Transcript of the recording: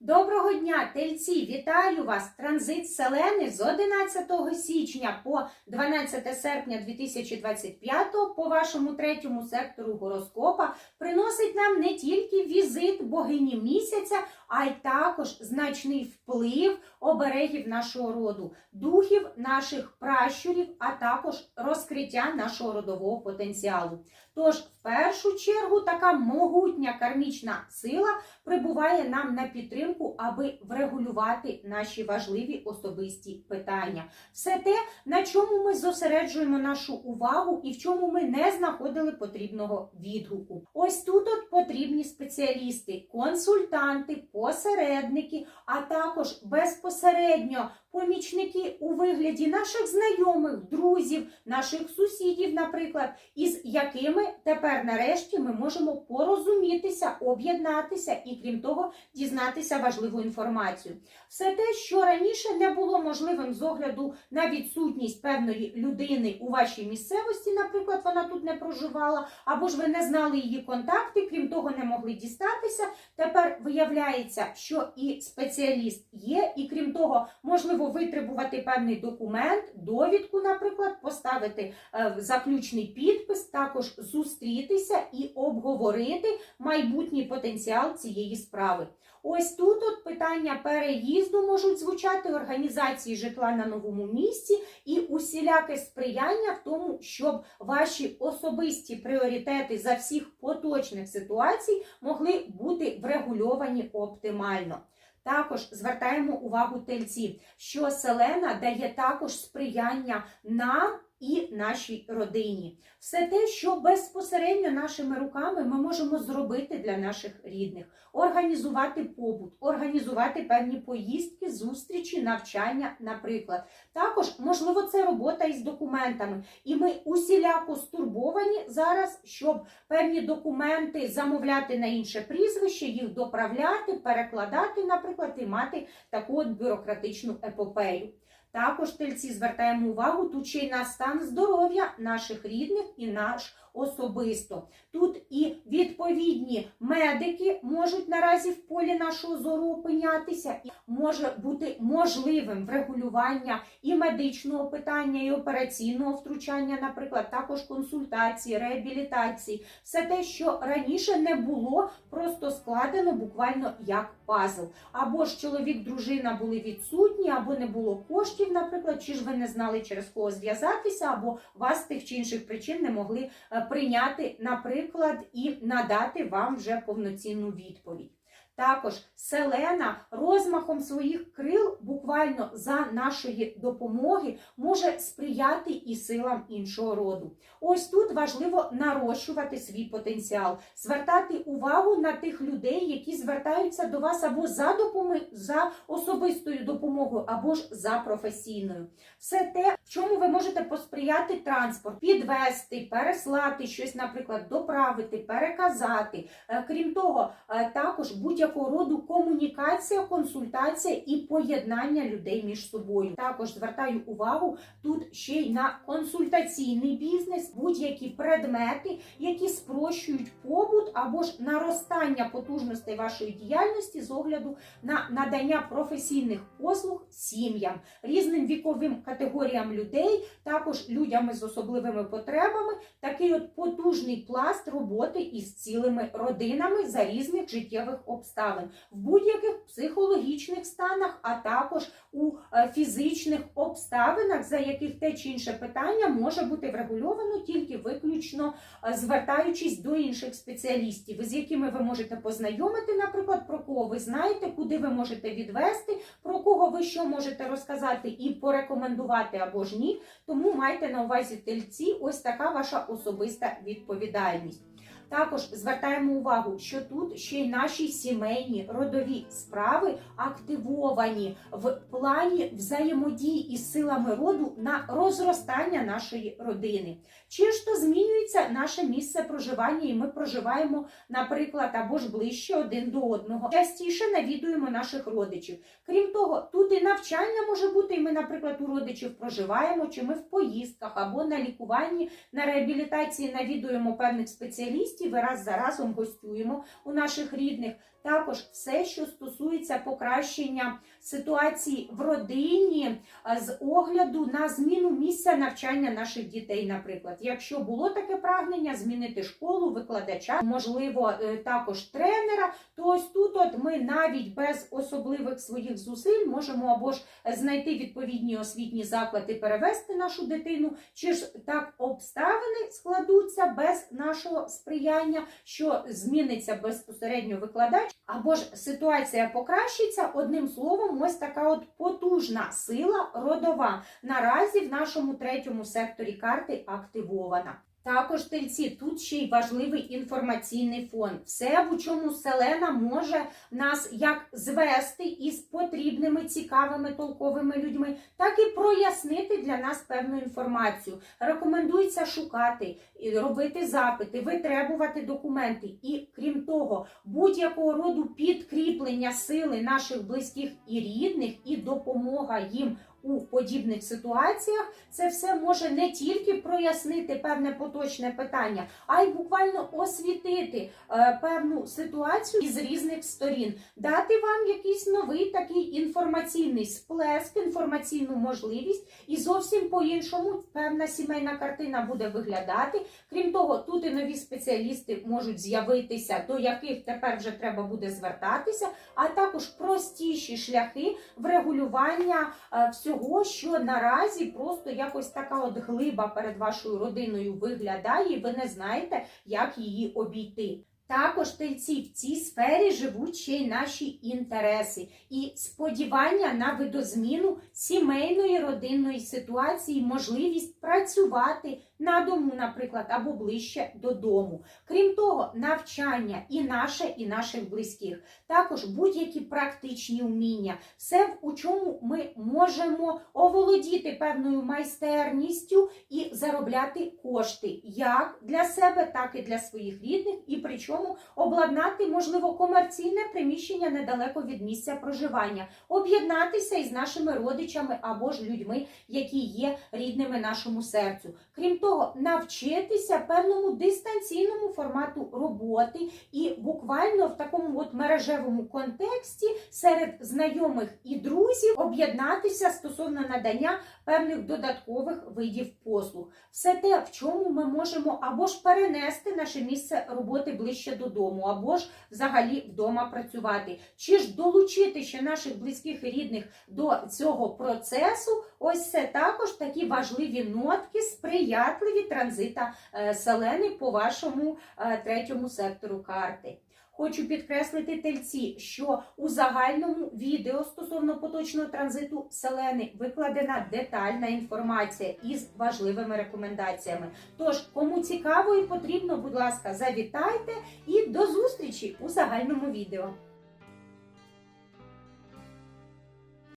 Доброго дня, тельці! Вітаю вас! Транзит Селени з 11 січня по 12 серпня 2025 по вашому третьому сектору гороскопа приносить нам не тільки візит богині місяця, а й також значний вплив оберегів нашого роду, духів наших пращурів, а також розкриття нашого родового потенціалу. Тож, в першу чергу, така могутня кармічна сила прибуває нам на підтримку, аби врегулювати наші важливі особисті питання. Все те, на чому ми зосереджуємо нашу увагу і в чому ми не знаходили потрібного відгуку. Ось тут от потрібні спеціалісти, консультанти, посередники, а також безпосередньо помічники у вигляді наших знайомих, друзів, наших сусідів, наприклад, із якими тепер нарешті ми можемо порозумітися, об'єднатися і, крім того, дізнатися важливу інформацію. Все те, що раніше не було можливим з огляду на відсутність певної людини у вашій місцевості, наприклад, вона тут не проживала, або ж ви не знали її контакти, крім того, не могли дістатися. Тепер виявляється, що і спеціаліст є, і крім того, можливо витребувати певний документ, довідку, наприклад, поставити е, заключний підпис, також зустрітися і обговорити майбутній потенціал цієї справи. Ось тут от питання переїзду можуть звучати організації житла на новому місці і усіляке сприяння в тому, щоб ваші особисті пріоритети за всіх поточних ситуацій могли бути врегульовані оптимально. Також звертаємо увагу тельці, що селена дає також сприяння нам і нашій родині. Все те, що безпосередньо нашими руками ми можемо зробити для наших рідних, організувати побут, організувати певні поїздки, зустрічі, навчання, наприклад. Також, можливо, це робота із документами. І ми усіляко стурбовані зараз, щоб певні документи замовляти на інше прізвище, їх доправляти, перекладати, наприклад, і мати таку от бюрократичну епопею. Також тельці звертаємо увагу тут ще й на стан здоров'я наших рідних і наш особисто. Тут і відповідні медики можуть наразі в полі нашого зору опинятися, і може бути можливим врегулювання і медичного питання, і операційного втручання, наприклад, також консультації, реабілітації, все те, що раніше не було, просто складено буквально як пазл. Або ж чоловік, дружина були відсутні, або не було коштів, наприклад, чи ж ви не знали через кого зв'язатися, або вас з тих чи інших причин не могли е, прийняти, наприклад, і надати вам вже повноцінну відповідь. Також селена розмахом своїх крил, буквально за нашої допомоги, може сприяти і силам іншого роду. Ось тут важливо нарощувати свій потенціал, звертати увагу на тих людей, які звертаються до вас або за допомогою, за особистою допомогою, або ж за професійною. Все те, в чому ви можете посприяти транспорт, підвести, переслати щось, наприклад, доправити, переказати. Е, Крім того, е, також будь-якого роду комунікація, консультація і поєднання людей між собою. Також звертаю увагу тут ще й на консультаційний бізнес, будь-які предмети, які спрощують побут або ж наростання потужностей вашої діяльності з огляду на надання професійних послуг сім'ям, різним віковим категоріям людей, також людям з особливими потребами, такий от потужний пласт роботи із цілими родинами за різних життєвих обставин. В будь-яких психологічних станах, а також у е, фізичних обставинах, за яких те чи інше питання може бути врегульовано тільки виключно е, звертаючись до інших спеціалістів, з якими ви можете познайомити, наприклад, про кого ви знаєте, куди ви можете відвести, про кого ви що можете розказати і порекомендувати або ж ні. Тому майте на увазі тельці, ось така ваша особиста відповідальність. Також звертаємо увагу, що тут ще й наші сімейні родові справи активовані в плані взаємодії із силами роду на розростання нашої родини. Чи ж то змінюється наше місце проживання, і ми проживаємо, наприклад, або ж ближче один до одного. Частіше навідуємо наших родичів. Крім того, тут і навчання може бути, і ми, наприклад, у родичів проживаємо, чи ми в поїздках або на лікуванні, на реабілітації навідуємо певних спеціалістів і раз за разом гостюємо у наших рідних. також все, що стосується покращення ситуації в родині е, з огляду на зміну місця навчання наших дітей. Наприклад, якщо було таке прагнення змінити школу, викладача, можливо, е, також тренера, то ось тут от ми навіть без особливих своїх зусиль можемо або ж знайти відповідні освітні заклади, перевести нашу дитину, чи ж так обставини складуться без нашого сприяння, що зміниться безпосередньо викладач, або ж ситуація покращиться. Одним словом, ось така от потужна сила родова наразі в нашому третьому секторі карти активована. Також тельці, тут ще й важливий інформаційний фон. Все, в чому селена може нас як звести із потрібними, цікавими, толковими людьми, так і прояснити для нас певну інформацію. Рекомендується шукати, робити запити, витребувати документи. І крім того, будь-якого роду підкріплення сили наших близьких і рідних, і допомога їм у подібних ситуаціях, це все може не тільки прояснити певне поточне питання, а й буквально освітити е, певну ситуацію із різних сторін, дати вам якийсь новий такий інформаційний сплеск, інформаційну можливість, і зовсім по-іншому певна сімейна картина буде виглядати. Крім того, тут і нові спеціалісти можуть з'явитися, до яких тепер вже треба буде звертатися, а також простіші шляхи врегулювання е, всього, що наразі просто якось така от глиба перед вашою родиною виглядає, і ви не знаєте, як її обійти. Також тельці в цій сфері живуть ще й наші інтереси і сподівання на видозміну сімейної родинної ситуації, можливість працювати на дому, наприклад, або ближче додому. Крім того, навчання і наше, і наших близьких. Також будь-які практичні вміння, все, у чому ми можемо оволодіти певною майстерністю і заробляти кошти як для себе, так і для своїх рідних, і причому обладнати, можливо, комерційне приміщення недалеко від місця проживання, об'єднатися із нашими родичами або ж людьми, які є рідними нашому серцю. Крім того, навчитися певному дистанційному формату роботи і буквально в такому от мережевому контексті серед знайомих і друзів об'єднатися стосовно надання певних додаткових видів послуг. Все те, в чому ми можемо або ж перенести наше місце роботи ближче додому, або ж взагалі вдома працювати, чи ж долучити ще наших близьких і рідних до цього процесу. Ось це також такі важливі нотки, сприятливі транзита е, селени по вашому е, третьому сектору карти. Хочу підкреслити тельці, що у загальному відео стосовно поточного транзиту селени викладена детальна інформація із важливими рекомендаціями. Тож, кому цікаво і потрібно, будь ласка, завітайте і до зустрічі у загальному відео.